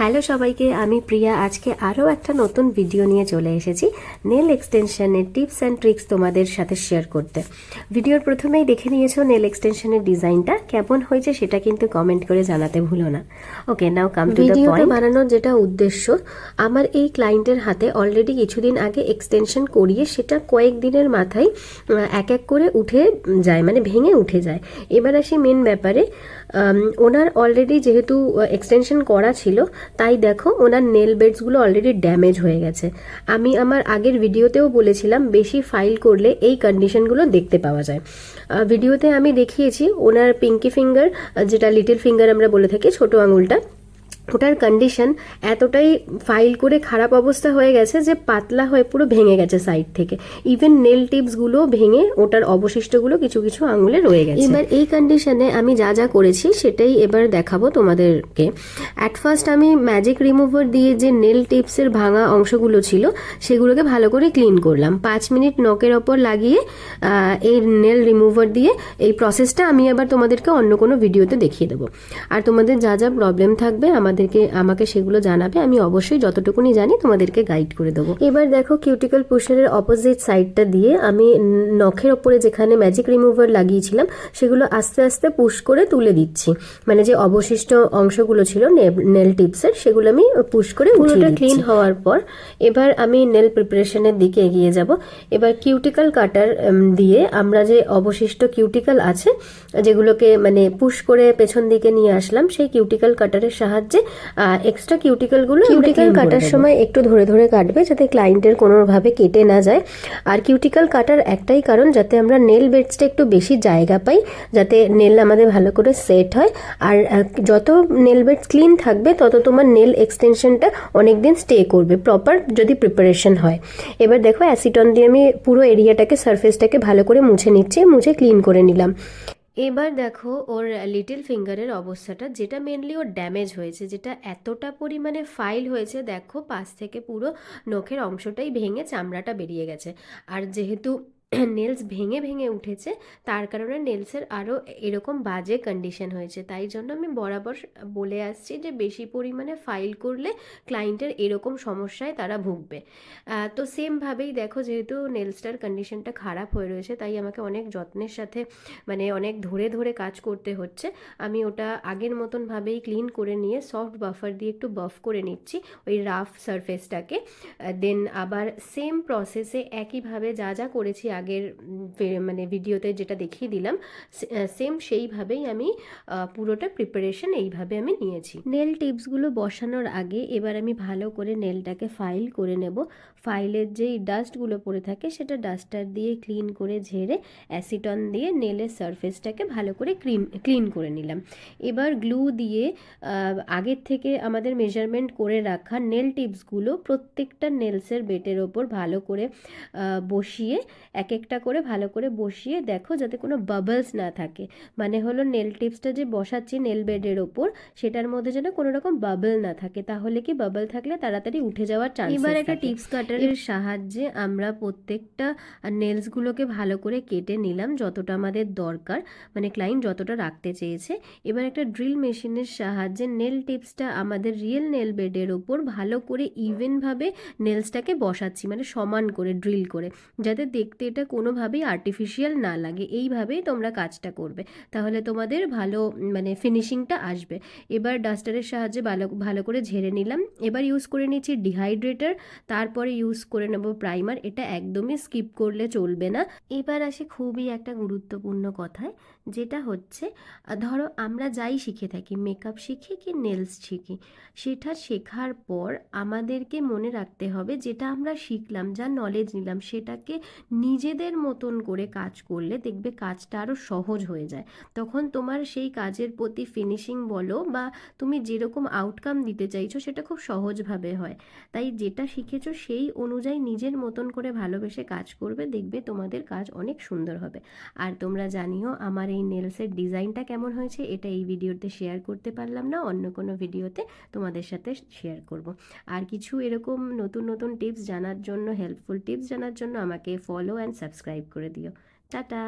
Hello সবাইকে আমি প্রিয়া। আজকে আরও একটা নতুন ভিডিও নিয়ে চলে এসেছি। নেল এক্সটেনশনের টিপস অ্যান্ড ট্রিক্স তোমাদের সাথে শেয়ার করতে। ভিডিওর প্রথমেই দেখে নিয়েছো নেল এক্সটেনশনের ডিজাইনটা কেমন হয়েছে সেটা কিন্তু কমেন্ট করে জানাতে ভুলো না। Okay now come to the ভিডিওটা পয়েন্ট। বানানোর যেটা উদ্দেশ্য আমার এই ক্লায়েন্টের হাতে অলরেডি কিছুদিন আগে এক্সটেনশন করিয়ে সেটা কয়েক দিনের মাথায় এক এক করে উঠে যায় মানে ভেঙে উঠে যায়। এবার আসি মেন ব্যাপারে ওনার অলরেডি যেহেতু এক্সটেনশন করা ছিল, তাই দেখো ওনার নেল বেডসগুলো অলরেডি ড্যামেজ হয়ে গেছে। আমি আমার আগের ভিডিওতেও বলেছিলাম, বেশি ফাইল করলে এই কন্ডিশনগুলো দেখতে পাওয়া যায়। ভিডিওতে আমি দেখিয়েছি, ওনার পিঙ্কি ফিঙ্গার যেটা লিটল ফিঙ্গার আমরা বলে থাকি, ছোট আঙুলটা ওটার কন্ডিশন এতটাই ফাইল করে খারাপ অবস্থা হয়ে গেছে যে পাতলা হয়ে পুরো ভেঙে গেছে সাইড থেকে। ইভেন নেল টিপসগুলো ভেঙে ওটার অবশিষ্টগুলো কিছু কিছু আঙুলে রয়ে গেছে। এবার এই কন্ডিশনে আমি যা যা করেছি সেটাই এবার দেখাবো তোমাদেরকে। অ্যাট ফার্স্ট আমি ম্যাজিক রিমুভার দিয়ে যে নেল টিপসের ভাঙা অংশগুলো ছিল, সেগুলোকে ভালো করে ক্লিন করলাম। পাঁচ মিনিট নখের ওপর লাগিয়ে এই নেল রিমুভার দিয়ে এই প্রসেসটা আমি আবার তোমাদেরকে অন্য কোনো ভিডিওতে দেখিয়ে দেবো। আর তোমাদের যা যা প্রবলেম থাকবে আমাদেরকে আমাকে সেগুলো জানাবে আমি অবশ্যই যতটুকুনি জানি তোমাদেরকে গাইড করে দেবো। এবার দেখো কিউটিক্যাল পুশারের অপোজিট সাইডটা দিয়ে আমি নখের ওপরে যেখানে ম্যাজিক রিমুভার লাগিয়েছিলাম সেগুলো আস্তে আস্তে পুশ করে তুলে দিচ্ছি। মানে যে অবশিষ্ট অংশগুলো ছিল নেল টিপসের সেগুলো আমি পুশ করে পুরোটা ক্লিন হওয়ার পর এবার আমি নেল প্রিপারেশনের দিকে এগিয়ে যাব। এবার কিউটিক্যাল কাটার দিয়ে আমরা যে অবশিষ্ট কিউটিক্যাল আছে যেগুলোকে মানে পুশ করে পেছন দিকে নিয়ে আসলাম সেই কিউটিক্যাল কাটারের সাহায্যে এক্সট্রা কিউটিক্যালগুলো কিউটিক্যাল কাটার সময় একটু ধরে ধরে কাটবে যাতে ক্লায়েন্টের কোনোভাবে কেটে না যায়। আর কিউটিক্যাল কাটার একটাই কারণ যাতে আমরা নেল বেডসটা একটু বেশি জায়গা পাই যাতে নেল আমাদের ভালো করে সেট হয়। আর যত নেল বেডস ক্লিন থাকবে তত তোমার নেল এক্সটেনশনটা অনেক দিন স্টে করবে প্রপার যদি প্রিপারেশন হয়। এবার দেখো অ্যাসিটন দিয়ে আমি পুরো এরিয়াটাকে সারফেসটাকে ভালো করে মুছে নিচ্ছি মুছে ক্লিন করে নিলাম। এবার দেখো ওর লিটিল ফিঙ্গারের অবস্থাটা, যেটা মেনলি ওর ড্যামেজ হয়েছে, যেটা এতটা পরিমাণে ফাইল হয়েছে, দেখো পাশ থেকে পুরো নখের অংশটাই ভেঙে চামড়াটা বেরিয়ে গেছে। আর যেহেতু নেলস ভেঙে ভেঙে উঠেছে, তার কারণে নেলসের আরও এরকম বাজে কন্ডিশন হয়েছে। তাই জন্য আমি বরাবর বলে আসছি যে, বেশি পরিমাণে ফাইল করলে ক্লায়েন্টের এরকম সমস্যায় তারা ভুগবে। তো সেমভাবেই দেখো, যেহেতু নেলসটার কন্ডিশনটা খারাপ হয়ে রয়েছে, তাই আমাকে অনেক যত্নের সাথে মানে অনেক ধরে ধরে কাজ করতে হচ্ছে। আমি ওটা আগের মতনভাবেই ক্লিন করে নিয়ে সফট বাফার দিয়ে একটু বাফ করে নিচ্ছি ওই রাফ সারফেসটাকে দেন আবার সেম প্রসেসে একইভাবে যা যা করেছি আগের মানে ভিডিওতে যেটা দেখিয়ে দিলাম সেম সেইভাবেই আমি পুরোটা প্রিপারেশন এইভাবে আমি নিয়েছি। নেল টিপসগুলো বসানোর আগে এবার আমি ভালো করে নেলটাকে ফাইল করে নেব। ফাইলের যেই ডাস্টগুলো পড়ে থাকে সেটা ডাস্টার দিয়ে ক্লিন করে ঝেড়ে অ্যাসিটন দিয়ে নেলের সারফেসটাকে ভালো করে ক্লিন ক্লিন করে নিলাম। এবার গ্লু দিয়ে আগের থেকে আমাদের মেজারমেন্ট করে রাখা নেল টিপসগুলো প্রত্যেকটা নেলসের বেটের ওপর ভালো করে বসিয়ে এক একটা করে ভালো করে বসিয়ে দেখো যাতে কোনো বাবলস না থাকে। মানে হলো নেল টিপসটা যে বসাচ্ছি নেল বেডের ওপর সেটার মধ্যে যেন কোনো রকম বাবল না থাকে। তাহলে কি বাবল থাকলে তাড়াতাড়ি উঠে যাওয়ার চান্স এবার একটা টিপস কাটারের সাহায্যে আমরা প্রত্যেকটা নেলসগুলোকে ভালো করে কেটে নিলাম যতটা আমাদের দরকার মানে ক্লায়েন্ট যতটা রাখতে চেয়েছে। এবার একটা ড্রিল মেশিনের সাহায্যে নেল টিপসটা আমাদের রিয়েল নেল বেডের ওপর ভালো করে ইভেনভাবে নেলসটাকে বসাচ্ছি মানে সমান করে ড্রিল করে। যাতে দেখতে এটা কোনোভাবেই আর্টিফিশিয়াল না লাগে। এইভাবেই তোমরা কাজটা করবে। তাহলে তোমাদের ভালো মানে ফিনিশিংটা আসবে। এবার ডাস্টারের সাহায্যে ভালো ভালো করে ঝেড়ে নিলাম। এবার ইউজ করে নিচ্ছি ডিহাইড্রেটার তারপরে ইউজ করে নেব প্রাইমার এটা একদমই স্কিপ করলে চলবে না। এবার আসে খুবই একটা গুরুত্বপূর্ণ কথায়, যেটা হচ্ছে ধরো আমরা যাই শিখে থাকি মেকআপ শিখি কি নেলস শিখি, সেটা শেখার পর আমাদেরকে মনে রাখতে হবে যেটা আমরা শিখলাম, যা নলেজ নিলাম, সেটাকে নিজেদের মতন করে কাজ করলে দেখবে কাজটা আরও সহজ হয়ে যায়। তখন তোমার সেই কাজের প্রতি ফিনিশিং বলো বা তুমি যেরকম আউটকাম দিতে চাইছো সেটা খুব সহজভাবে হয়। তাই যেটা শিখেছো সেই অনুযায়ী নিজের মতন করে ভালোবেসে কাজ করবে, দেখবে তোমাদের কাজ অনেক সুন্দর হবে। আর তোমরা জানিও আমার এই নেলসের ডিজাইনটা কেমন হয়েছে, এটা এই ভিডিওতে শেয়ার করতে পারলাম না, অন্য কোনো ভিডিওতে তোমাদের সাথে শেয়ার করব। আর কিছু এরকম নতুন নতুন টিপস জানার জন্য হেল্পফুল টিপস জানার জন্য আমাকে ফলো সাবস্ক্রাইব করে দিও। টাটা!